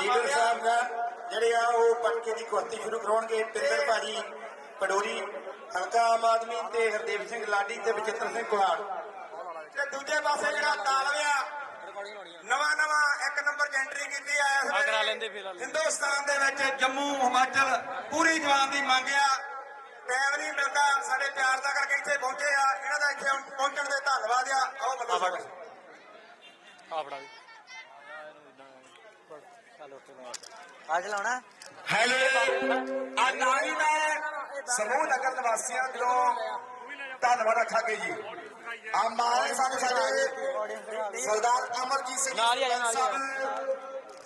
Leader ਸਾਹਿਬ ਦਾ ਜਿਹੜੇ ਆ ਉਹ ਪਟਕੇ ਦੀ ਕੁਸ਼ਤੀ ਸ਼ੁਰੂ ਕਰਾਉਣਗੇ। ਪਿੰਦਰ ਭਾਜੀ ਪਡੋਰੀ ਹਲਕਾ ਆਮ ਆਦਮੀ ਤੇ ਹਰਦੇਵ ਸਿੰਘ ਲਾਡੀ ਤੇ ਬਚਿੱਤਰ ਸਿੰਘ ਕੁਹਾੜ। ਤੇ ਦੂਜੇ ਪਾਸੇ ਜਿਹੜਾ ਤਾਲਵਿਆ ਨਵਾਂ ਨਵਾਂ ਇੱਕ ਨੰਬਰ 'ਚ ਐਂਟਰੀ ਕੀਤੀ ਆ ਇਸ ਵੇਲੇ। ਹਿੰਦੁਸਤਾਨ ਦੇ ਵਿੱਚ ਜੰਮੂ ਹਿਮਾਚਲ ਪੂਰੀ ਜਵਾਨ ਦੀ ਮੰਗ ਆ। ਟਾਈਮ ਨਹੀਂ ਮਿਲਦਾ ਸਾਡੇ ਪਿਆਰ ਦਾ ਕਰਕੇ ਇੱਥੇ ਪਹੁੰਚੇ ਆ। ਇਹਨਾਂ ਦਾ ਇੱਥੇ ਪਹੁੰਚਣ ਦੇ ਧੰਨਵਾਦ ਆ। ਆਓ ਬੱਲੋ ਆ ਫੜਾ। ਲਾ ਅੱਜ ਲਾਉਣਾ? ਹੈਲੋ। ਆ ਨਾਰੀ ਮੈਂ ਸਮੂਹ ਨਗਰ ਨਿਵਾਸੀਆਂ ਦਿਲੋਂ ਧੰਨਵਾਦ ਰੱਖਾਂਗੇ ਜੀ। ਆ ਮਾਨ ਸਾਨੂੰ ਸਾਡੇ ਸਰਦਾਰ ਅਮਰਜੀਤ ਸਿੰਘ। ਸਾਹਿਬ,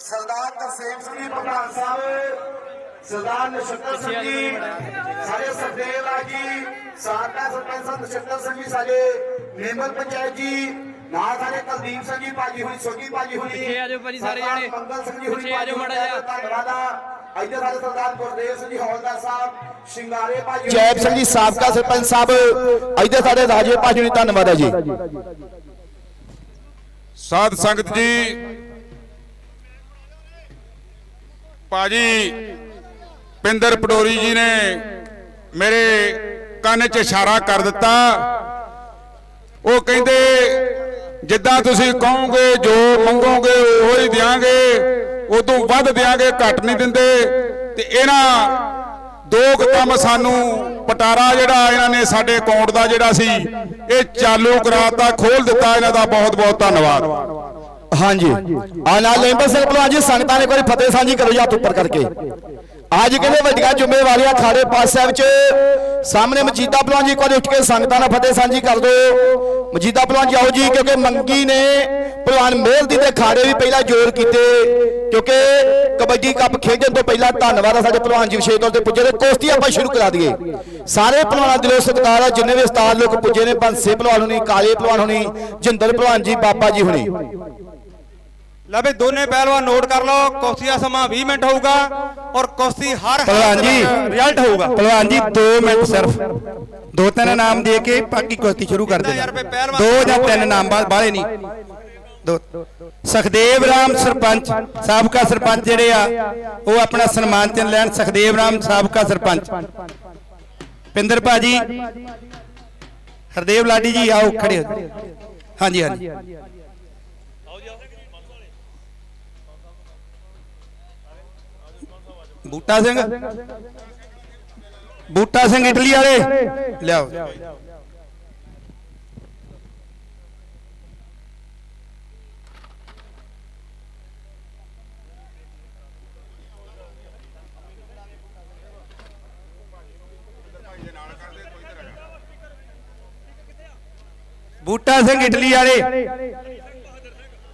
ਸਰਦਾਰ ਤਰਸੇਮ ਸਿੰਘ ਜੀ ਪ੍ਰਧਾਨ ਸਾਹਿਬ ਸਰਦਾਰ ਨਛੱਤਰ ਸਿੰਘ ਜੀ ਸਾਡੇ ਸਰਦੇਵ ਆ ਜੀ ਸਾਡਾ ਸਰਪੰਚ ਨਛੱਤਰ ਸਿੰਘ ਜੀ ਸਾਡੇ ਮੈਂਬਰ ਪੰਚਾਇਤ ਜੀ ਨਾਲ ਸਾਡੇ ਕੁਲਦੀਪ ਸਿੰਘ ਜੀ ਭਾਜੀ ਹੋਣੀ ਸੋਗੀ ਭਾਜੀ ਹੋਣੀ ਪਿੱਛੇ ਆ ਜਾਓ ਭਾਜੀ ਸਾਰੇ ਜਣੇ। ਮੰਗਲ ਸਿੰਘ ਜੀ ਹੋਣੀ ਪਿੱਛੇ ਆ ਜਾਓ ਮਾੜਾ ਜਿਹਾ। ਧੰਨਵਾਦ ਇੱਧਰ ਸਾਡੇ ਸਰਦਾਰ ਗੁਰਦੇਵ ਸਿੰਘ ਜੀ ਹੌਲਦਾਰ ਸਾਹਿਬ ਸ਼ਿੰਗਾਰੇ ਭਾਜੀ ਜੈਬ ਸਿੰਘ ਜੀ ਸਾਬਕਾ ਸਰਪੰਚ ਸਾਹਿਬ ਇੱਧਰ ਸਾਡੇ ਰਾਜੇ ਭਾਜੀ ਨੂੰ ਧੰਨਵਾਦ ਹੈ ਜੀ ਸਾਧ ਸੰਗਤ ਜੀ ਪਾਜੀ ਪਿੰਦਰ ਪਡੋਰੀ ਜੀ ਨੇ ਮੇਰੇ ਕੰਨ 'ਚ ਇਸ਼ਾਰਾ ਕਰ ਦਿੱਤਾ ਉਹ ਕਹਿੰਦੇ ਜਿੱਦਾਂ ਤੁਸੀਂ ਕਹੋਗੇ, ਜੋ ਮੰਗੋਗੇ, ਉਹੋ ਹੀ ਦਿਆਂਗੇ। ਉਦੋਂ ਵੱਧ ਦਿਆਂਗੇ, ਘੱਟ ਨਹੀਂ ਦਿੰਦੇ। ਤੇ ਇਹਨਾਂ ਦੋ ਕੰਮ ਸਾਨੂੰ ਪਟਾਰਾ ਜਿਹੜਾ ਇਹਨਾਂ ਨੇ ਸਾਡੇ ਅਕਾਊਂਟ ਦਾ ਜਿਹੜਾ ਸੀ, ਇਹ ਚਾਲੂ ਕਰਾਤਾ ਖੋਲ ਦਿੱਤਾ ਇਹਨਾਂ ਦਾ ਬਹੁਤ ਬਹੁਤ ਧੰਨਵਾਦ। ਹਾਂਜੀ। ਆ ਨਾਲ ਲੈਂਬਰ ਸਿੰਘ ਭਲਵਾਨ ਜੀ ਸੰਗਤਾਂ ਨੇ ਕੋਈ ਫਤਿਹ ਸਾਂਝੀ ਕਰੋ ਜੀ, ਹੱਥ ਉੱਪਰ ਕਰਕੇ। ਅੱਜ ਕਹਿੰਦੇ ਵੱਡੀਆਂ ਜ਼ਿੰਮੇਵਾਰੀਆਂ ਖਾੜੇ ਪਾਸ ਸਾਹਿਬ ਚ ਸਾਹਮਣੇ ਮਜੀਦਾ ਭਲਵਾਨ ਜੀ ਕੋਲ ਉੱਠ ਕੇ ਸੰਗਤਾਂ ਨਾਲ ਫਤਿਹ ਸਾਂਝੀ ਕਰ ਦਿਓ। ਮਜੀਦਾ ਭਲਵਾਨ ਜੀ ਆਓ ਜੀ, ਕਿਉਂਕਿ ਮੰਗੀ ਨੇ ਭਲਵਾਨ ਮੇਲ ਦੀ ਤੇ ਖਾੜੇ ਵੀ ਪਹਿਲਾਂ ਜ਼ੋਰ ਕੀਤੇ। ਕਿਉਂਕਿ ਕਬੱਡੀ ਕੱਪ ਖੇਡਣ ਤੋਂ ਪਹਿਲਾਂ ਧੰਨਵਾਦ ਆ ਸਾਡੇ ਭਲਵਾਨ ਜੀ ਵਿਸ਼ੇਸ਼ ਤੌਰ ਤੇ ਪੁੱਜੇ ਨੇ। ਕੁਸ਼ਤੀ ਆਪਾਂ ਸ਼ੁਰੂ ਕਰਾ ਦਈਏ। ਸਾਰੇ ਭਲਵਾਨਾਂ ਦਿਲੋਂ ਸਤਿਕਾਰ ਆ, ਜਿੰਨੇ ਵੀ ਉਸਤਾਦ ਲੋਕ ਪੁੱਜੇ ਨੇ, ਬੰਸੇ ਭਲਵਾਨ ਹੋਣੀ, ਕਾਲੇ ਭਲਵਾਨ ਹੋਣੀ, ਜਿੰਦਰ ਭਲਵਾਨ ਜੀ, ਬਾਬਾ ਜੀ ਹੋਣੀ। ਲੈ ਵੀ ਦੋਨੇ ਪਹਿਲਵਾਨ ਨੋਟ ਕਰ ਲਓ ਕੁਸ਼ਤੀ ਦਾ ਸਮਾਂ 20 ਮਿੰਟ ਹੋਊਗਾ ਔਰ ਕੁਸ਼ਤੀ ਹਰ ਪਹਿਲਵਾਨ ਜੀ ਰਿਜ਼ਲਟ ਹੋਊਗਾ। ਪਹਿਲਵਾਨ ਜੀ 2 ਮਿੰਟ ਸਿਰਫ। ਦੋ ਤਿੰਨ ਨਾਮ ਦੇ ਕੇ ਬਾਕੀ ਕੁਸ਼ਤੀ ਸ਼ੁਰੂ ਕਰ ਦੇਣਾ ਦੋ ਜਾਂ ਤਿੰਨ ਨਾਮ ਬਾਹਲੇ ਨਹੀਂ। ਦੋ। ਸਖਦੇਵ ਰਾਮ ਸਰਪੰਚ ਸਾਬਕਾ ਸਰਪੰਚ ਜਿਹੜੇ ਆ ਉਹ ਆਪਣਾ ਸਨਮਾਨ ਚਿੰਨ੍ਹ ਲੈਣ। ਸਖਦੇਵ ਰਾਮ ਸਾਬਕਾ ਸਰਪੰਚ। ਪਿੰਦਰ ਭਾਜੀ ਹਰਦੇਵ ਲਾਡੀ ਜੀ ਆਓ ਖੜੇ ਹੋ ਹਾਂਜੀ ਹਾਂਜੀ। ਬੂਟਾ ਸਿੰਘ। ਬੂਟਾ ਸਿੰਘ ਇਟਲੀ ਵਾਲੇ। ਲਿਆਓ। ਬੂਟਾ ਸਿੰਘ ਇਟਲੀ ਵਾਲੇ।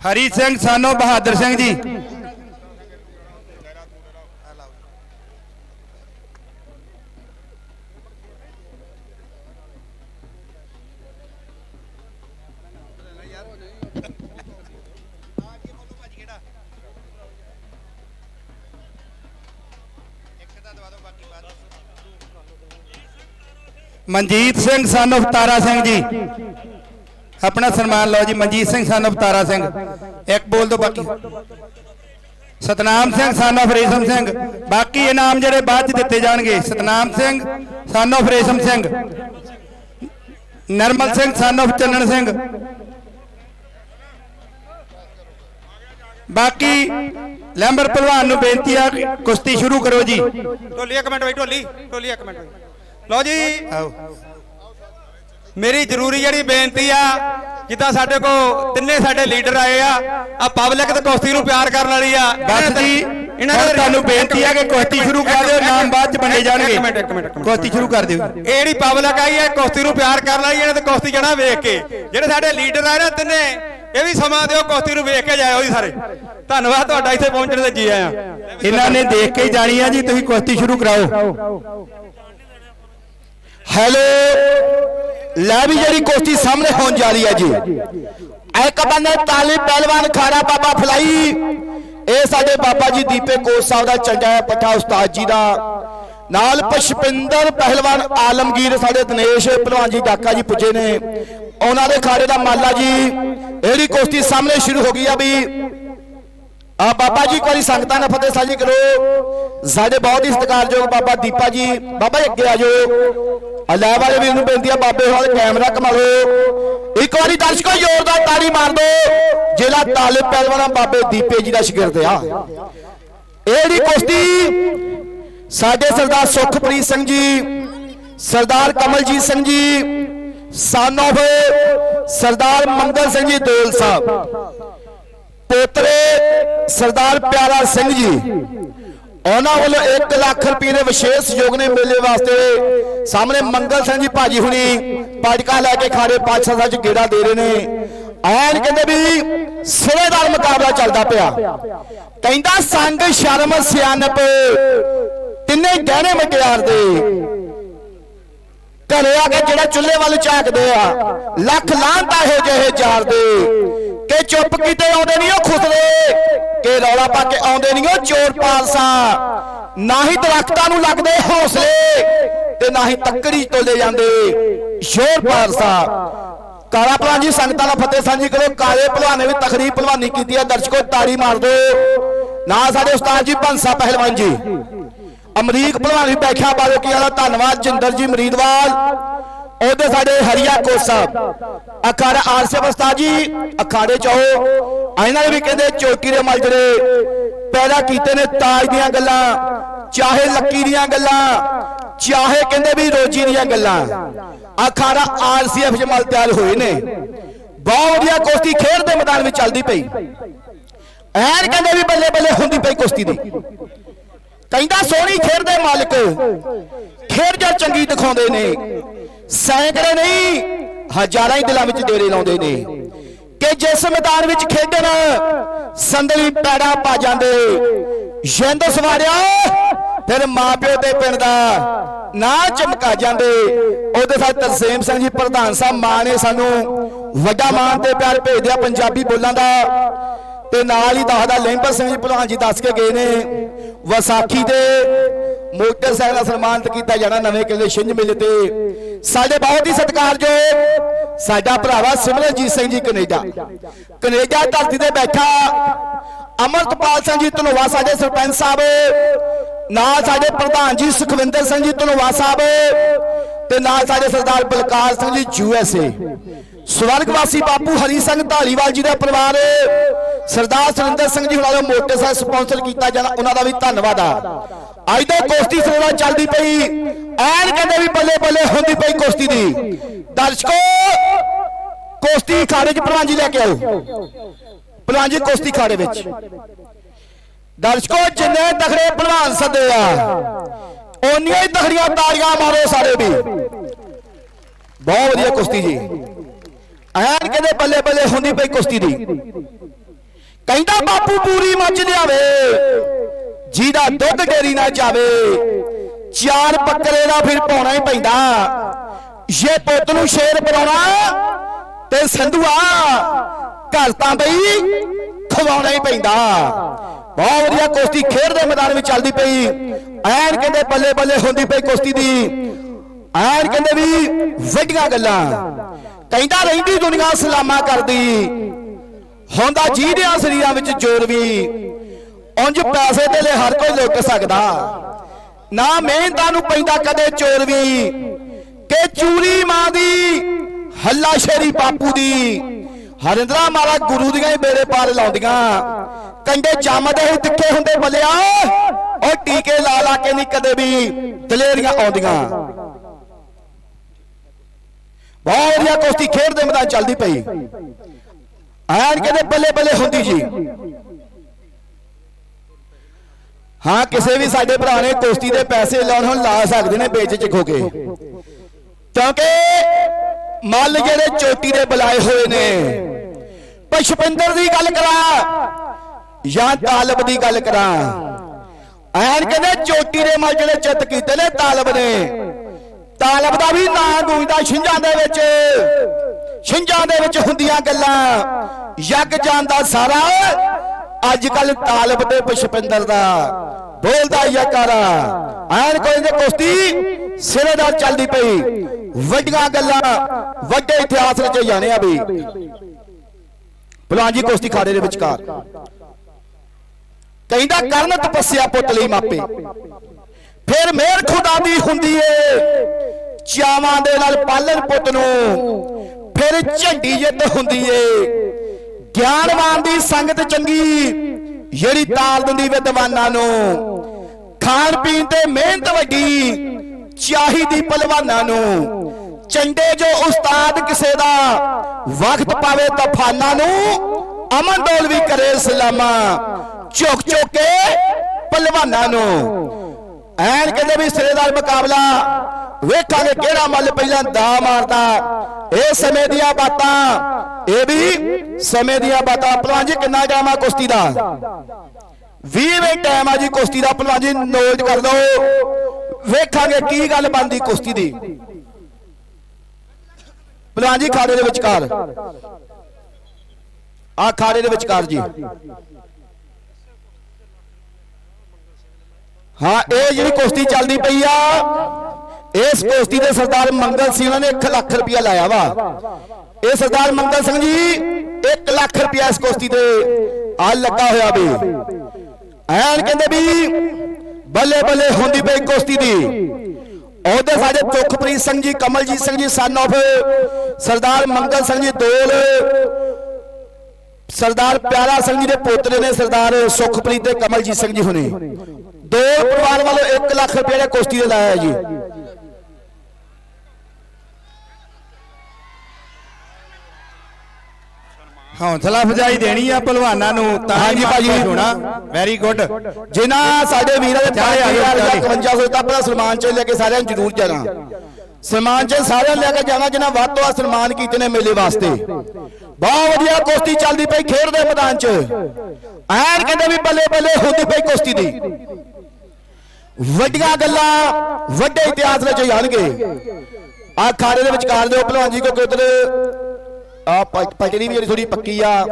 ਹਰੀ ਸਿੰਘ, ਸਾਨੋ ਬਹਾਦਰ ਸਿੰਘ ਜੀ। Manjeet Singh son of Tara Singh ji. ਆਪਣਾ ਸਨਮਾਨ ਲਓ ਜੀ, ਮਨਜੀਤ ਸਿੰਘ ਸਨ of ਤਾਰਾ ਸਿੰਘ। ਇੱਕ ਬੋਲ ਦੋ ਬਾਕੀ। Satnam Singh son of Resham Singh. ਬਾਕੀ ਇਨਾਮ ਜਿਹੜੇ ਬਾਅਦ ਚ ਦਿੱਤੇ ਜਾਣਗੇ। Satnam Singh son of Resham Singh. Nirmal Singh son of Channan Singh. ਬਾਕੀ ਲੈਂਬਰ ਪਹਿਲਵਾਨ ਨੂੰ ਬੇਨਤੀ ਆ, ਕੁਸ਼ਤੀ ਸ਼ੁਰੂ ਕਰੋ ਜੀ। ਢੋਲੀ ਇੱਕ ਮਿੰਟ ਬਈ, ਢੋਲੀ। ਢੋਲੀ ਇੱਕ ਮਿੰਟ ਬਈ। ਲਓ ਜੀ। ਆਓ ਮੇਰੀ ਜ਼ਰੂਰੀ ਜਿਹੜੀ ਬੇਨਤੀ ਆ ਜਿੱਦਾਂ ਸਾਡੇ ਕੋ ਤਿੰਨੇ ਸਾਡੇ ਲੀਡਰ ਆਏ ਆ ਆ ਪਬਲਿਕ ਤੇ ਕੁਸ਼ਤੀ ਨੂੰ ਪਿਆਰ ਕਰਨ ਵਾਲੀ ਆ। ਬਸ ਜੀ ਇਹਨਾਂ ਦੇ ਤੁਹਾਨੂੰ ਬੇਨਤੀ ਆ ਕਿ ਕੁਸ਼ਤੀ ਸ਼ੁਰੂ ਕਰ ਦਿਓ ਨਾਮ ਬਾਅਦ ਚ ਵੰਡੇ ਜਾਣਗੇ। ਕੁਸ਼ਤੀ ਸ਼ੁਰੂ ਕਰ ਦਿਓ। ਇਹ ਜਿਹੜੀ ਪਬਲਿਕ ਆਈ ਹੈ ਕੁਸ਼ਤੀ ਨੂੰ ਪਿਆਰ ਕਰਨ ਵਾਲੀ ਇਹਨਾਂ ਤੇ ਕੁਸ਼ਤੀ ਜਣਾ ਵੇਖ ਕੇ। ਜਿਹੜੇ ਸਾਡੇ ਲੀਡਰ ਆਏ ਨਾ ਤਿੰਨੇ ਇਹ ਵੀ ਸਮਾਂ ਦਿਓ ਕੁਸ਼ਤੀ ਨੂੰ ਵੇਖ ਕੇ ਜਾਇਓ ਜੀ ਸਾਰੇ। ਧੰਨਵਾਦ ਤੁਹਾਡਾ ਇੱਥੇ ਪਹੁੰਚਣ ਦੇ ਜੀ ਆਇਆਂ ਇਹਨਾਂ ਨੇ ਦੇਖ ਕੇ ਜਾਣੀ ਆ ਜੀ ਤੁਸੀਂ ਕੁਸ਼ਤੀ ਸ਼ੁਰੂ ਕਰਾਓ। ਹੈਲੋ, ਲੈ ਵੀ ਜਿਹੜੀ ਕੁਸ਼ਤੀ ਸਾਹਮਣੇ ਹੋਣ ਜਾ ਰਹੀ ਹੈ ਜੀ। ਇੱਕ ਬੰਦੇ ਤਾਲੀ ਪਹਿਲਵਾਨ ਖਾਰਾ ਬਾਬਾ ਫਲਾਈ। ਇਹ ਸਾਡੇ ਬਾਬਾ ਜੀ ਦੀਪੇ ਕੋਟ ਸਾਹਿਬ ਦਾ ਚੰਗਾ ਪੱਠਾ ਉਸਤਾਦ ਜੀ ਦਾ। ਨਾਲ ਪੁਸ਼ਪਿੰਦਰ ਪਹਿਲਵਾਨ ਆਲਮਗੀਰ, ਸਾਡੇ ਦਿਨੇਸ਼ ਪਹਿਲਵਾਨ ਜੀ, ਡਾਕਾ ਜੀ ਪੁੱਜੇ ਨੇ। ਉਹਨਾਂ ਦੇ ਖਾੜੇ ਦਾ ਮਾਲਾ ਜੀ, ਇਹਦੀ ਕੁਸ਼ਤੀ ਸਾਹਮਣੇ ਸ਼ੁਰੂ ਹੋ ਗਈ ਆ ਵੀ। ਆ ਬਾਬਾ ਜੀ ਕੋਈ ਸੰਗਤਾਂ ਨਾਲ ਫਤਿਹ ਸਾਂਝੀ ਕਰੋ। ਸਾਡੇ ਬਹੁਤ ਹੀ ਸਤਿਕਾਰਯੋਗ ਬਾਬਾ ਦੀਪਾ ਜੀ। ਬਾਬਾ ਜੀ ਅੱਗੇ ਆ ਜਾਓ। ਅੱਲਾ ਵਾਲੇ ਵੀਰ ਨੂੰ ਬੇਨਤੀ ਆ, ਬਾਬੇ ਹਾਲ ਕੈਮਰਾ ਕਮਾ ਇੱਕ ਵਾਰੀ ਦਰਸ਼ਕੋ, ਜ਼ੋਰਦਾਰ ਤਾੜੀ ਮਾਰ ਦਿਓ। ਜਿਹੜਾ ਤਾਲਿਬ ਪਹਿਲਵਾਨ ਬਾਬੇ ਦੀਪੇ ਜੀ ਦਾ ਸ਼ਾਗਿਰਦ ਆ। ਇਹ ਦੀ ਕੁਸ਼ਤੀ ਸਾਡੇ ਸਰਦਾਰ ਸੁਖਪ੍ਰੀਤ ਸਿੰਘ ਜੀ, ਸਰਦਾਰ ਕਮਲਜੀਤ ਸਿੰਘ ਜੀ, son ਸਰਦਾਰ ਮੰਗਲ ਸਿੰਘ ਜੀ, ਦੋਲ ਸਾਹਿਬ। ਪੋਤਰੇ ਸਰਦਾਰ ਪਿਆਰਾ ਸਿੰਘ ਜੀ, ਉਹਨਾਂ ਵੱਲੋਂ 1 ਲੱਖ ਰੁਪਏ ਦੇ ਵਿਸ਼ੇਸ਼ ਯੋਗ ਮੇਲੇ ਵਾਸਤੇ ਸਾਹਮਣੇ ਮੰਗਲ ਸਿੰਘ ਜੀ ਭਾਜੀ ਹੁਣੀ ਪਾਟਕਾ ਲੈ ਕੇ ਖਾੜੇ ਪਾਤਸ਼ਾਹ ਸੱਤ ਚ ਗੇੜਾ ਦੇ ਰਹੇ ਨੇ। ਐਨ ਕਹਿੰਦੇ ਵੀ ਸਿਰੇਦਾਰ ਮੁਕਾਬਲਾ ਚੱਲਦਾ ਪਿਆ। ਕਹਿੰਦਾ ਸੰਗ, ਸ਼ਰਮ, ਸਿਆਣਪ, ਤਿੰਨੇ ਗਹਿਣੇ ਮਟਿਆਰ ਦੇ। ਘਰੇ ਆ ਕੇ ਜਿਹੜਾ ਚੁੱਲ੍ਹੇ ਵੱਲ ਝਾਕਦੇ ਆ, ਲੱਖ ਲਾਂਤਾ ਇਹੋ ਜਿਹੇ ਯਾਰ ਕਿ ਚੁੱਪ ਕੀਤੇ ਆਉਂਦੇ ਨਹੀਂ ਉਹ ਖੁਸਰੇ, ਕਿ ਰੌਲਾ ਪਾ ਕੇ ਆਉਂਦੇ ਨਹੀਂ ਉਹ ਚੋਰ ਪਾਲਸਾ। ਨਾ ਹੀ ਦਰਖਤਾਂ ਨੂੰ ਲੱਗਦੇ ਹੌਸਲੇ ਤੇ ਨਾ ਹੀ ਤੱਕੜੀ ਤੋਲੇ ਜਾਂਦੇ ਸ਼ੋਰ ਪਾਲਸਾ। ਕਾਲਾ ਭਲਵਾਨ ਜੀ, ਸੰਗਤਾਂ ਦਾ ਫਤਿਹ ਸਾਂਝੀ ਕਰੋ। ਕਾਲੇ ਭਲਵਾਨ ਨੇ ਵੀ ਤਖਰੀ ਭਲਵਾਨੀ ਕੀਤੀ ਹੈ ਦਰਸ਼ਕੋ, ਤਾੜੀ ਮਾਰ ਦਿਓ। ਨਾ ਸਾਡੇ ਉਸਤਾਦ ਜੀ ਬੰਸਾ ਪਹਿਲਵਾਨ ਜੀ। ਅਮਰੀਕ ਭਲਵਾਨ ਵੀ ਬੈਠਿਆ ਬਾਰੇ ਵਾਲਾ, ਧੰਨਵਾਦ ਜਿੰਦਰ ਜੀ, ਮਰੀਦਵਾਲ। ਉਹਦੇ ਸਾਡੇ ਹਰੀਆ ਕੋਸ ਸਾਹਿਬ। ਅਖਾੜਾ ਆਰਸੇ ਉਸਤਾਦ ਜੀ, ਅਖਾੜੇ ਚ ਇਹਨਾਂ ਨੇ ਵੀ ਕਹਿੰਦੇ ਚੋਟੀ ਦੇ ਮਲ ਜਿਹੜੇ ਪੈਦਾ ਕੀਤੇ ਨੇ ਤਾਜ ਦੀਆਂ ਗੱਲਾਂ, ਚਾਹੇ ਲੱਕੀ ਦੀਆਂ ਗੱਲਾਂ, ਚਾਹੇ ਕਹਿੰਦੇ ਵੀ ਰੋਜੀ ਦੀਆਂ ਗੱਲਾਂ। ਅਖਾੜਾ ਆਰਸੀਐਫ ਜਮਲ ਤਿਆਰ ਹੋਏ ਨੇ। ਬਹੁਤ ਵਧੀਆ ਕੁਸ਼ਤੀ ਖੇਡ ਦੇ ਮੈਦਾਨ ਵਿੱਚ ਚੱਲਦੀ ਪਈ। ਐਨ ਕਹਿੰਦੇ ਵੀ ਬੱਲੇ ਬੱਲੇ ਹੁੰਦੀ ਪਈ ਕੁਸ਼ਤੀ ਦੀ। ਕਹਿੰਦਾ ਸੋਹਣੀ ਖੇਡ ਦੇ ਮਾਲਕ। ਖੇਡ ਜੋ ਚੰਗੀ ਦਿਖਾਉਂਦੇ ਨੇ, ਸੈਂਕੜੇ ਨਹੀਂ, ਹਜ਼ਾਰਾਂ ਹੀ ਦਿਲਾਂ ਵਿੱਚ ਡੇਰੇ ਲਾਉਂਦੇ ਨੇ। ਕਿ ਜਿਸ ਮੈਦਾਨ ਵਿੱਚ ਖੇਡਣ, ਸੰਦਲੀ ਪੈੜਾ ਪਾ ਜਾਂਦੇ। ਜਿੰਦ ਸਵਾਰਿਆ, ਫਿਰ ਮਾਪਿਓ ਤੇ ਪਿੰਡ ਦਾ ਨਾਂ ਚਮਕਾ ਜਾਂਦੇ। ਉਹਦੇ ਸਾਥ ਤਰਸੇਮ ਸਿੰਘ ਜੀ, ਪ੍ਰਧਾਨ ਸਾਹਿਬ ਮਾਂ ਨੇ ਸਾਨੂੰ ਵੱਡਾ ਮਾਣ ਤੇ ਪਿਆਰ ਭੇਜਦੇ ਪੰਜਾਬੀ ਬੋਲਾਂ ਦਾ। ਤੇ ਨਾਲ ਹੀ ਦੱਸਦਾ ਲੈਂਪਰ ਸਿੰਘ ਜੀ ਭਲਵਾਨ ਜੀ ਦੱਸ ਕੇ ਗਏ ਨੇ। ਵਿਸਾਖੀ ਦੇ ਮੋਟਰਸਾਈਕਲ ਦਾ ਸਨਮਾਨਿਤ ਕੀਤਾ ਜਾਣਾ ਨਵੇਂ ਕਿਲੇ ਛਿੰਝ ਮੇਲੇ ਤੇ। ਸਾਡੇ ਬਹੁਤ ਹੀ ਸਤਿਕਾਰਯੋਗ ਸਾਡਾ ਭਰਾਵਾ ਸਿਮਰਨਜੀਤ ਸਿੰਘ ਜੀ ਕੈਨੇਡਾ। ਕੈਨੇਡਾ ਧਰਤੀ ਤੇ ਬੈਠਾ, ਅਮਰਤਪਾਲ ਸਿੰਘ ਜੀ ਧਨੋਵਾ ਸਾਡੇ ਸਰਪੰਚ ਸਾਹਿਬ, ਨਾਲ ਸਾਡੇ ਪ੍ਰਧਾਨ ਜੀ ਸੁਖਵਿੰਦਰ ਸਿੰਘ ਜੀ ਧਨੋਵਾ ਸਾਹਿਬ, ਤੇ ਨਾਲ ਸਾਡੇ ਸਰਦਾਰ ਬਲਕਾਰ ਸਿੰਘ ਜੀ ਯੂ ਸਵਰਗ ਵਾਸੀ ਬਾਪੂ ਹਰੀ ਸਿੰਘ ਢਾਲੀਵਾਲ ਜੀ ਦਾ ਪਰਿਵਾਰ, ਸਰਦਾਰ ਸੁਰਿੰਦਰ ਸਿੰਘ ਜੀ ਹੁਣਾਂ ਦਾ ਮੋਟਰਸਾਈਕਲ ਸਪਾਂਸਰ ਕੀਤਾ ਜਾਣਾ, ਉਹਨਾਂ ਦਾ ਵੀ ਧੰਨਵਾਦ ਆ। ਅੱਜ ਤੋਂ ਕੁਸ਼ਤੀ ਸਰੋਵਰ ਚੱਲਦੀ ਪਈ, ਐਨ ਕਹਿੰਦੇ ਵੀ ਬੱਲੇ ਬੱਲੇ ਹੁੰਦੀ ਪਈ ਕੁਸ਼ਤੀ ਦੀ। ਦਰਸ਼ਕੋ, ਕੁਸ਼ਤੀ ਖਾੜੇ 'ਚ ਪ੍ਰਵਾਨ ਜੀ ਲੈ ਕੇ ਆਓ। ਪ੍ਰਵਾਨ ਜੀ ਕੁਸ਼ਤੀ ਖਾੜੇ ਵਿੱਚ। ਦਰਸ਼ਕੋ, ਜਿੰਨੇ ਤਖੜੇ ਭਲਵਾਨ ਸੱਦੇ ਆ, ਓਨੀਆਂ ਹੀ ਤਖੜੀਆਂ ਤਾੜੀਆਂ ਮਾਰੋ ਸਾਰੇ ਵੀ। ਬਹੁਤ ਵਧੀਆ ਕੁਸ਼ਤੀ ਜੀ। ਐਨ ਕਹਿੰਦੇ ਬੱਲੇ ਬੱਲੇ ਹੁੰਦੀ ਪਈ ਕੁਸ਼ਤੀ ਦੀ। ਕਹਿੰਦਾ ਬਾਪੂ ਪੂਰੀ ਮੱਝ ਲਿਆਵੇ, ਜਿਹਦਾ ਦੁੱਧ ਡੇਰੀ ਨਾ ਜਾਵੇ, ਚਾਰ ਬੱਕਰੇ ਦਾ ਫਿਰ ਪਾਉਣਾ ਹੀ ਪੈਂਦਾ। ਜੇ ਪੁੱਤ ਨੂੰ ਸ਼ੇਰ ਬਣਾਉਣਾ ਤੇ ਸੰਧੂਆ ਘਰ ਤਾਂ ਬਈ ਖਵਾਉਣਾ ਹੀ ਪੈਂਦਾ। ਬਹੁਤ ਵਧੀਆ ਕੁਸ਼ਤੀ ਖੇਡ ਦੇ ਮੈਦਾਨ ਵਿੱਚ ਚੱਲਦੀ ਪਈ। ਐਨ ਕਹਿੰਦੇ ਬੱਲੇ ਬੱਲੇ ਹੁੰਦੀ ਪਈ ਕੁਸ਼ਤੀ ਦੀ। ਐਨ ਕਹਿੰਦੇ ਵੀ ਵੱਡੀਆਂ ਗੱਲਾਂ। ਕਹਿੰਦਾ ਰਹਿੰਦੀ ਦੁਨੀਆ ਸਲਾਮਾ ਕਰਦੀ। ਹੁੰਦਾ ਜੀਦਿਆਂ ਸਰੀਰਾਂ ਵਿੱਚ ਜੋਰ ਵੀ। ਉਂਝ ਪੈਸੇ ਦੇ ਲਈ ਹਰ ਕੋਈ ਲੁੱਟ ਸਕਦਾ। ਨਾ ਮਿਹਨਤਾਂ ਨੂੰ ਪੈਂਦਾ ਕਦੇ ਚੋਰ ਵੀ। ਕਿ ਚੂਰੀ ਮਾਂ ਦੀ, ਹੱਲਾ ਸ਼ੇਰੀ ਬਾਪੂ ਦੀ। ਹਰਿੰਦਰਾ ਮਾਰਾ ਗੁਰੂ ਦੀਆਂ ਹੀ ਮੇਰੇ ਪਾਰ ਲਾਉਂਦੀਆਂ। ਕੰਡੇ ਜੰਮਦੇ ਹੀ ਤਿੱਖੇ ਹੁੰਦੇ ਬੱਲਿਆ। ਉਹ ਟੀਕੇ ਲਾ ਲਾ ਕੇ ਨਹੀਂ ਕਦੇ ਵੀ ਦਲੇਰੀਆਂ ਆਉਂਦੀਆਂ। ਬਹੁਤ ਵਧੀਆ ਕੁਸ਼ਤੀ ਖੇਡ ਦੇ ਮੈਦਾਨ ਚੱਲਦੀ ਪਈ। ਐਨ ਕਹਿੰਦੇ ਬੱਲੇ ਬੱਲੇ ਹੁੰਦੀ ਜੀ। ਹਾਂ, ਕਿਸੇ ਵੀ ਸਾਡੇ ਭਰਾ ਨੇ ਕੁਸ਼ਤੀ ਦੇ ਪੈਸੇ ਲਾਉਣ, ਹੁਣ ਲਾ ਸਕਦੇ ਨੇ ਵੇਚ ਚ ਖੋ ਕੇ। ਕਿਉਂਕਿ ਮੱਲ ਜਿਹੜੇ ਚੋਟੀ ਦੇ ਬੁਲਾਏ ਹੋਏ ਨੇ। ਪਸ਼ਪਿੰਦਰ ਦੀ ਗੱਲ ਕਰਾਂ ਜਾਂ ਤਾਲਬ ਦੀ ਗੱਲ ਕਰਾਂ? ਐਨ ਕਹਿੰਦੇ ਚੋਟੀ ਦੇ ਮੱਲ ਜਿਹੜੇ ਚਿੱਤ ਕੀਤੇ ਨੇ ਤਾਲਬ ਨੇ। ਤਾਲਬ ਦਾ ਵੀ ਨਾਂ ਗੂੰਜਦਾ ਛਿੰਝਾਂ ਦੇ ਵਿੱਚ। ਛਿੰਝਾਂ ਦੇ ਵਿੱਚ ਹੁੰਦੀਆਂ ਗੱਲਾਂ। ਯੱਗ ਜਾਂਦਾ ਸਾਰਾ। ਅੱਜ ਕੱਲ ਤਾਲਬ ਤੇ ਪੁਸ਼ਪਿੰਦਰ ਦਾ। ਬੋਲਦਾ ਯਕਾਰਾ ਐਨ ਕੋਈ ਦੇ ਕੁਸ਼ਤੀ ਸਿਰੇ ਦਾ ਚੱਲਦੀ ਪਈ। ਵੱਡੀਆਂ ਗੱਲਾਂ, ਵੱਡੇ ਇਤਿਹਾਸ ਰਚੇ ਜਾਣੇ ਆ ਵੀ। ਭਲਵਾਨ ਜੀ ਕੁਸ਼ਤੀ ਖਾੜੇ ਦੇ ਵਿਚਕਾਰ। ਕਹਿੰਦਾ ਕਰਨ ਤਪੱਸਿਆ ਪੁੱਤ ਲਈ ਮਾਪੇ। ਫਿਰ ਮਿਹਰ ਖੁਦਾ ਦੀ ਹੁੰਦੀ ਏ। ਚਾਵਾਂ ਦੇ ਨਾਲ ਪਾਲਣ ਪੁੱਤ ਨੂੰ ਫਿਰ ਝੰਡੀ ਜਿੱਤ ਹੁੰਦੀ ਏ। ਗਿਆਨਵਾਨ ਦੀ ਸੰਗਤ ਚੰਗੀ, ਜਿਹੜੀ ਤਾਲ ਦਿੰਦੀ ਵਿਦਵਾਨਾਂ ਨੂੰ। ਖਾਣ ਪੀਣ ਤੇ ਮਿਹਨਤ ਵੱਡੀ ਚਾਹੀਦੀ ਪਹਿਲਵਾਨਾਂ ਨੂੰ। ਚੰਡੇ ਜੋ ਉਸਤਾਦ ਕਿਸੇ ਦਾ ਵਕਤ ਪਾਵੇ ਤਫਾਨਾਂ ਨੂੰ ਅਮਨ ਡੋਲ ਵੀ ਕਰੇ ਸਲਾਮਾ। ਝੁਕ ਝੁਕ ਕੇ ਪਹਿਲਵਾਨਾਂ ਨੂੰ। ਐਨ ਕਹਿੰਦੇ ਵੀ ਸਿਰੇਦਾਰ ਮੁਕਾਬਲਾ ਵੇਖਾਂਗੇ ਕਿਹੜਾ ਮੱਲ ਪਹਿਲਾਂ ਦਾ ਮਾਰਦਾ। ਇਹ ਸਮੇਂ ਦੀਆਂ ਬਾਤਾਂ, ਇਹ ਵੀ ਸਮੇਂ ਦੀਆਂ ਬਾਤਾਂ। ਪਹਿਲਵਾਨ ਜੀ ਕਿੰਨਾ ਟਾਈਮ ਆ ਕੁਸ਼ਤੀ ਦਾ? 20 ਮਿੰਟ ਟਾਈਮ ਆ ਜੀ ਕੁਸ਼ਤੀ ਦਾ। ਪਹਿਲਵਾਨ ਜੀ ਨੋਟ ਕਰ ਲਓ। ਵੇਖਾਂਗੇ ਕੀ ਗੱਲ ਬਣਦੀ ਕੁਸ਼ਤੀ ਦੀ। ਪਹਿਲਵਾਨ ਜੀ ਖਾੜੇ ਦੇ ਵਿਚਕਾਰ। ਆ ਖਾੜੇ ਦੇ ਵਿਚਕਾਰ ਜੀ। ਹਾਂ, ਇਹ ਜਿਹੜੀ ਕੁਸ਼ਤੀ ਚੱਲਦੀ ਪਈ ਆ, ਇਸ ਕੁਸ਼ਤੀ ਦੇ ਸਰਦਾਰ ਮੰਗਲ ਸਿੰਘ ਨੇ 1 ਲੱਖ ਰੁਪਇਆ ਲਾਇਆ ਵਾ। ਇਹ ਸਰਦਾਰ ਮੰਗਲ ਸਿੰਘ ਜੀ 1 ਲੱਖ ਰੁਪਇਆ ਇਸ ਕੁਸ਼ਤੀ ਤੇ ਆ ਲੱਗਾ ਹੋਇਆ ਵੀ। ਐਨ ਕਹਿੰਦੇ ਵੀ ਬੱਲੇ ਬੱਲੇ ਹੁੰਦੀ ਪਈ ਕੁਸ਼ਤੀ ਦੀ। ਉਹਦੇ ਸਾਡੇ ਚੁੱਖਪ੍ਰੀਤ ਸਿੰਘ ਜੀ, ਕਮਲਜੀਤ ਸਿੰਘ ਜੀ ਸਨ of ਸਰਦਾਰ ਮੰਗਲ ਸਿੰਘ ਜੀ ਦੋਲ ਸਰਦਾਰ ਪਿਆਰਾ ਸਿੰਘ ਜੀ ਦੇ ਪੋਤਰੇ ਨੇ ਸਰਦਾਰ ਸੁਖਪ੍ਰੀਤ ਤੇ ਕਮਲਜੀਤ ਸਿੰਘ ਜੀ ਹੁਣੇ। ਦੋ ਪਰਿਵਾਰ ਵੱਲੋਂ 1 ਲੱਖ ਰੁਪਏ ਦੇ ਕੁਸ਼ਤੀ ਦੇ ਲਾਇਆ ਜੀ। ਹੌਸਲਾ ਫਜਾਈ ਦੇਣੀ ਆ ਪਹਿਲਵਾਨਾਂ ਨੂੰ ਤਾਂ ਹਾਂਜੀ ਭਾਜੀ। ਹੋਣਾ। ਵੈਰੀ ਗੁੱਡ ਜਿਨ੍ਹਾਂ ਸਾਡੇ ਵੀਰਾਂ ਦੇ ਚਾਰੇ ਆ ਜਾਓ, ਚਾਰੇ। 55 ਤਾਂ ਆਪਣਾ ਸਨਮਾਨ ਚ ਲੈ ਕੇ ਸਾਰਿਆਂ ਨੂੰ ਜ਼ਰੂਰ ਜਾਣਾ। ਸਨਮਾਨ ਚ ਸਾਰਿਆਂ ਲੈ ਕੇ ਜਾਣਾ ਜਿਨ੍ਹਾਂ ਵੱਧ ਤੋਂ ਵੱਧ ਸਨਮਾਨ ਕੀਤੇ ਨੇ ਮੇਲੇ ਵਾਸਤੇ। ਬਹੁਤ ਵਧੀਆ ਕੁਸ਼ਤੀ ਚੱਲਦੀ ਪਈ ਖੇਡ ਦੇ ਮੈਦਾਨ ਚ। ਐਨ ਕਹਿੰਦੇ ਵੀ ਬੱਲੇ ਬੱਲੇ ਹੁੰਦੀ ਪਈ ਕੁਸ਼ਤੀ ਦੀ। ਵੱਡੀਆਂ ਗੱਲਾਂ ਵੱਡੇ ਇਤਿਹਾਸ ਵਿੱਚ ਜਾਣਗੇ ਆ ਖਾੜੇ ਦੇ ਵਿਚਕਾਰ ਦੇ ਪਹਿਲਵਾਨ ਜੀ ਕਿਉਂਕਿ ਉਧਰ, ਆ ਪਟੜੀ ਵੀ ਜਿਹੜੀ ਥੋੜੀ ਪੱਕੀ ਆ,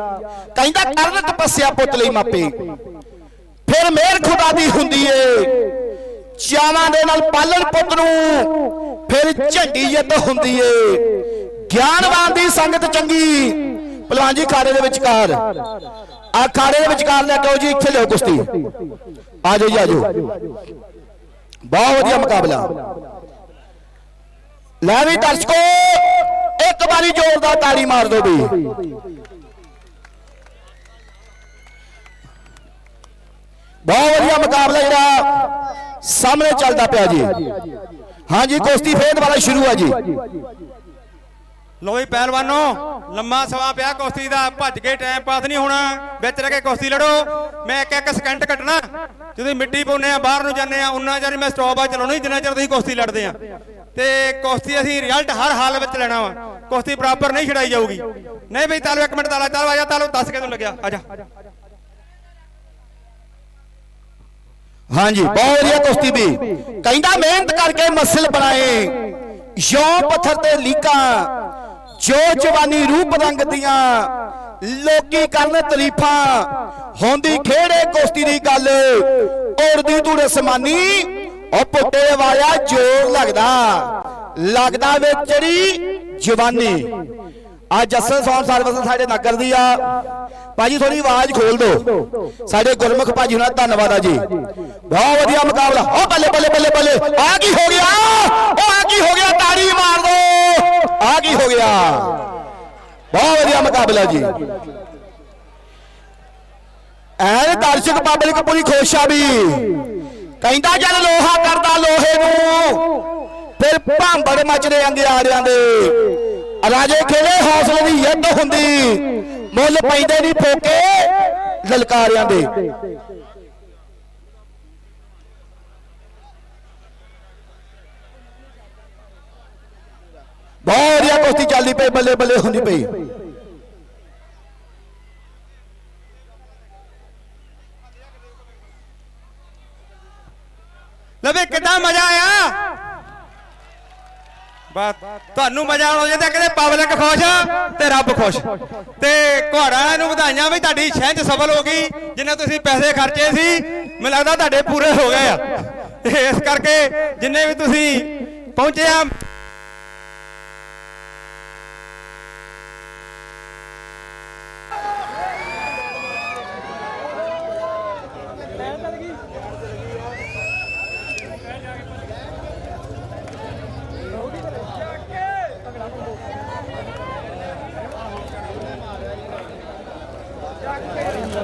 ਕਹਿੰਦਾ ਕਰਨ ਤਪੱਸਿਆ ਪੁੱਤ ਲਈ ਮਾਪੇ। ਫਿਰ ਮਿਹਰ ਖੁਦਾ ਦੀ ਹੁੰਦੀ ਏ। ਚਾਵਾਂ ਦੇ ਨਾਲ ਪਾਲਣ ਪੁੱਤ ਨੂੰ ਫਿਰ ਝੰਡੀ ਜਿੱਤ ਹੁੰਦੀ ਏ। ਗਿਆਨਵਾਨ ਦੀ ਸੰਗਤ ਚੰਗੀ। ਪਹਿਲਵਾਨ ਜੀ ਖਾੜੇ ਦੇ ਵਿਚਕਾਰ। ਆ ਖਾੜੇ ਦੇ ਵਿਚਕਾਰ ਲੈ ਕੇ ਆਓ ਜੀ, ਇੱਥੇ ਲਿਓ ਕੁਸ਼ਤੀ। ਆ ਜਾਓ ਜੀ, ਆ ਜਾਓ। ਬਹੁਤ ਵਧੀਆ ਮੁਕਾਬਲਾ। ਲੈ ਵੀ ਦਰਸ਼ਕੋ, ਇੱਕ ਵਾਰੀ ਜ਼ੋਰਦਾਰ ਤਾੜੀ ਮਾਰ ਦਿਓ ਵੀ। ਬਹੁਤ ਵਧੀਆ ਮੁਕਾਬਲਾ ਜਿਹੜਾ ਸਾਹਮਣੇ ਚੱਲਦਾ ਪਿਆ ਜੀ। ਹਾਂਜੀ, ਕੁਸ਼ਤੀ ਫੇਰ ਦੁਬਾਰਾ ਸ਼ੁਰੂ ਆ ਜੀ। ਲੋ ਵੀ ਪਹਿਲਵਾਨੋ, ਲੰਮਾ ਸਮਾਂ ਪਿਆ ਕੁਸ਼ਤੀ ਦਾ, ਭੱਜ ਕੇ ਟਾਈਮ ਪਾਸ ਨਹੀਂ ਹੋਣਾ। ਵਿੱਚ ਰਹਿ ਕੇ ਕੁਸ਼ਤੀ ਲੜੋ। ਮੈਂ ਇੱਕ ਇੱਕ ਸਕਿੰਟ ਕੱਟਣਾ ਜਦੋਂ ਮਿੱਟੀ ਪਾਉਨੇ ਆ ਬਾਹਰ ਨੂੰ ਜਾਂਦੇ ਆ ਉਨਾ ਚਿਰ ਮੈਂ ਸਟਾਪ ਆ ਚਲਾਉਣੀ, ਜਿੰਨਾ ਚਿਰ ਤੁਸੀਂ ਕੁਸ਼ਤੀ ਲੜਦੇ ਆ। ਤੇ ਕੁਸ਼ਤੀ ਅਸੀਂ ਰਿਜ਼ਲਟ ਹਰ ਹਾਲ ਵਿੱਚ ਲੈਣਾ ਵਾ। ਕੁਸ਼ਤੀ ਬਰਾਬਰ ਨਹੀਂ ਛਡਾਈ ਜਾਊਗੀ। ਨਹੀਂ ਬਈ ਤਾਲੋ ਇੱਕ ਮਿੰਟ ਤਾਲਾ ਤਾਲੋ ਆ ਜਾ ਤਾਲੋ ਦੱਸ ਕੇ ਲੱਗਿਆ? ਆ ਜਾ। ਹਾਂਜੀ, ਬਹੁਤ ਵਧੀਆ ਕੁਸ਼ਤੀ ਵੀ। ਕਹਿੰਦਾ ਮਿਹਨਤ ਕਰਕੇ ਮਸਲ ਬਣਾਏ। ਯੋ ਪੱਥਰ ਤੇ ਲੀਕਾਂ। ਜੋ ਜਵਾਨੀ ਰੂਪ ਰੰਗ ਦੀਆਂ ਲੋਕੀ ਕਰਨ ਤਰੀਫਾਂ, ਹੁੰਦੀ ਖੇੜੇ ਕੁਸ਼ਤੀ ਦੀ ਗੱਲ, ਉੜਦੀ ਤੂੰ ਰਸਮਾਨੀ ਉਹ ਪੁੱਟੇ ਵਾਇਆ ਜੋਰ ਲੱਗਦਾ ਲੱਗਦਾ ਵੇ ਚੜੀ ਜਵਾਨੀ। ਆ ਜੱਸਨ ਸੌਣ ਸਰਵਿਸ ਸਾਡੇ ਨਗਰ ਦੀ ਆ। ਭਾਜੀ ਥੋੜੀ ਆਵਾਜ਼ ਖੋਲ ਦਿਓ। ਸਾਡੇ ਗੁਰਮੁਖ ਭਾਜੀ ਹੁਣਾਂ, ਧੰਨਵਾਦ ਆ ਜੀ। ਬਹੁਤ ਵਧੀਆ ਮੁਕਾਬਲਾ। ਉਹ ਬੱਲੇ ਬੱਲੇ ਬੱਲੇ ਬੱਲੇ। ਆ ਕੀ ਹੋ ਗਿਆ? ਉਹ ਆ ਕੀ ਹੋ ਗਿਆ? ਤਾੜੀ ਮਾਰ ਦੋ। ਆ ਕੀ ਹੋ ਗਿਆ? ਬਹੁਤ ਵਧੀਆ ਮੁਕਾਬਲਾ ਜੀ। ਐਨ ਦਰਸ਼ਕ ਪਬਲਿਕ ਪੂਰੀ ਖੁਸ਼ ਆ ਵੀ। ਕਹਿੰਦਾ ਜਦ ਲੋਹਾ ਕਰਦਾ ਲੋਹੇ ਨੂੰ, ਫਿਰ ਭਾਂਬੜ ਮਚਦੇ ਅੰਗਿਆੜਿਆਂ ਦੇ। ਰਾਜੇ ਖੇਲੇ ਹੌਸਲੇ ਦੀ ਯੁੱਧ ਹੁੰਦੀ, ਮੁੱਲ ਪੈਂਦੇ ਨਹੀਂ ਫੋਕੇ ਲਲਕਾਰਿਆਂ ਦੇ। ਬਹੁਤ ਵਧੀਆ ਕੁਸ਼ਤੀ ਚੱਲਦੀ ਪਈ, ਬੱਲੇ ਬੱਲੇ ਹੁੰਦੀ ਪਈ। ਲਵੇ ਕਿੱਦਾਂ ਮਜ਼ਾ ਆਇਆ? ਬਸ, ਤੁਹਾਨੂੰ ਮਜ਼ਾ ਆਉਣਾ ਜਾਂਦਾ ਕਿਤੇ ਪਬਲਿਕ ਖੁਸ਼ ਤੇ ਰੱਬ ਖੁਸ਼। ਤੇ ਘੋੜਾਂ ਨੂੰ ਵਧਾਈਆਂ ਵੀ ਤੁਹਾਡੀ ਛਿੰਝ ਸਫਲ ਹੋ ਗਈ, ਜਿੰਨੇ ਤੁਸੀਂ ਪੈਸੇ ਖਰਚੇ ਸੀ, ਮੈਨੂੰ ਲੱਗਦਾ ਤੁਹਾਡੇ ਪੂਰੇ ਹੋ ਗਏ ਆ। ਤੇ ਇਸ ਕਰਕੇ ਜਿੰਨੇ ਵੀ ਤੁਸੀਂ ਪਹੁੰਚੇ ਆ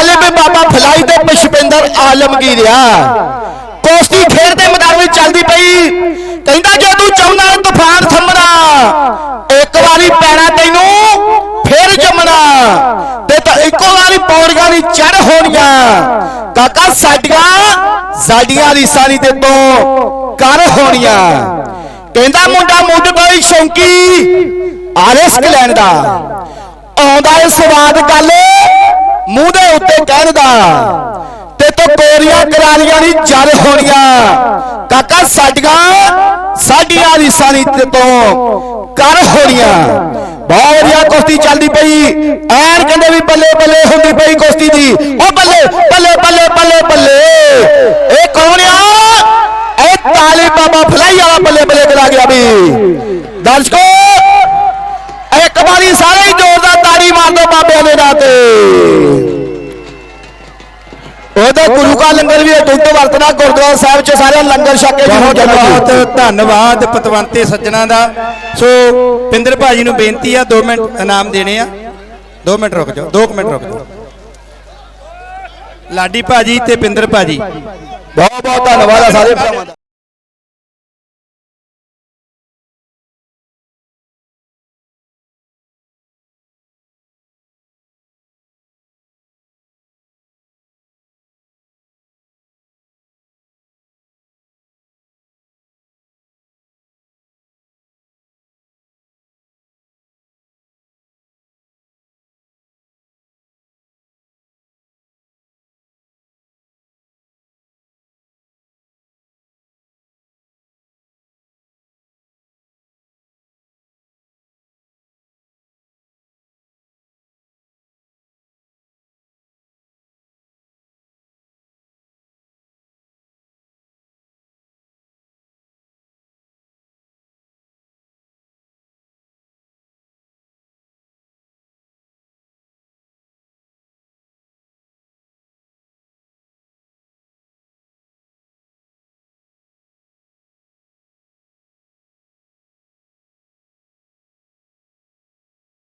ਇਹ ਬਾਬਾ ਫਲਾਈ ਤੇ ਪੁਸ਼ਪਿੰਦਰ ਆਲਮਗੀਰ ਆ। ਕੋਸ਼ਤੀ ਖੇਡ ਦੇ ਮੈਦਾਨ ਵਿੱਚ ਚੱਲਦੀ ਪਈ। ਕਹਿੰਦਾ ਜੇ ਤੂੰ ਚਾਹੁੰਦਾ ਤੂਫਾਨ ਥੰਮਣਾ ਇੱਕ ਵਾਰੀ ਪੈਣਾ ਤੈਨੂੰ, ਫੇਰ ਜੰਮਣਾ। ਤੇ ਤਾਂ ਇੱਕੋ ਵਾਰੀ ਪੌੜੀਆਂ ਦੀ ਚੜ ਹੋਣੀਆਂ। ਕਾਕਾ, ਸਾਡੀਆਂ ਸਾਡੀਆਂ ਰੀਸਾਂ ਨਹੀਂ ਤੇ ਤੋਂ ਕਰ ਹੋਣੀਆਂ। ਕਹਿੰਦਾ ਮੁੰਡਾ ਮੁੱਢ ਕੋਈ ਸ਼ੌਂਕੀ ਆਰਿਸਕ ਲੈਣ ਦਾ। ਆਉਂਦਾ ਏ ਸਵਾਦ ਗੱਲ ਮੂੰਹ ਦੇ ਉੱਤੇ ਕਹਿਣ ਦਾ ਤੇ ਤੋ ਕੋਰੀਆਂ ਕਰਾਲੀਆਂ ਦੀ ਜਰ ਹੋਣੀਆਂ। ਕਾਕਾ, ਸਾਡੀਆਂ ਸਾਡੀਆਂ ਰੀਸਾਂ ਦੀ ਤੇ ਤੋਂ ਕਰ ਹੋਣੀਆਂ। ਬਹੁਤ ਵਧੀਆ ਕੁਸ਼ਤੀ ਚੱਲਦੀ ਪਈ। ਐਨ ਕਹਿੰਦੇ ਵੀ ਬੱਲੇ ਬੱਲੇ ਹੁੰਦੀ ਪਈ ਕੁਸ਼ਤੀ ਦੀ। ਉਹ ਬੱਲੇ ਬੱਲੇ ਬੱਲੇ ਬੱਲੇ ਬੱਲੇ। ਇਹ ਕੌਣ ਆ? ਇਹ ਤਾਲੇ ਬਾਬਾ ਫਲਾਈ ਵਾਲਾ ਬੱਲੇ ਬੱਲੇ ਕਰਾ ਗਿਆ ਵੀ। ਦਰਸ਼ਕੋ ਇੱਕ ਵਾਰੀ ਸਾਰੇ ਹੀ ਜ਼ੋਰਦਾਰ ਤਾੜੀ ਮਾਰ ਦਿਓ ਬਾਬਿਆਂ ਦੇ ਨਾਂ ਤੇ। ਉਹਦਾ ਗੁਰੂ ਕਾ ਲੰਗਰ ਵੀ ਅਟੁੱਟ ਵਰਤਣਾ ਗੁਰਦੁਆਰਾ ਸਾਹਿਬ ਚ ਸਾਰੇ ਲੰਗਰ ਛਕ ਕੇ ਬਹੁਤ ਬਹੁਤ ਧੰਨਵਾਦ ਪਤਵੰਤੇ ਸੱਜਣਾ ਦਾ। ਸੋ ਪਿੰਦਰ ਭਾਜੀ ਨੂੰ ਬੇਨਤੀ ਆ 2 ਮਿੰਟ ਇਨਾਮ ਦੇਣੇ ਆ। 2 ਮਿੰਟ ਰੁਕ ਜਾਓ 2 ਮਿੰਟ ਰੁਕ ਜਾਓ। ਲਾਡੀ ਭਾਜੀ ਤੇ ਪਿੰਦਰ ਭਾਜੀ। ਬਹੁਤ ਬਹੁਤ ਧੰਨਵਾਦ ਆ ਸਾਰੇ ਭਰਾਵਾਂ ਦਾ।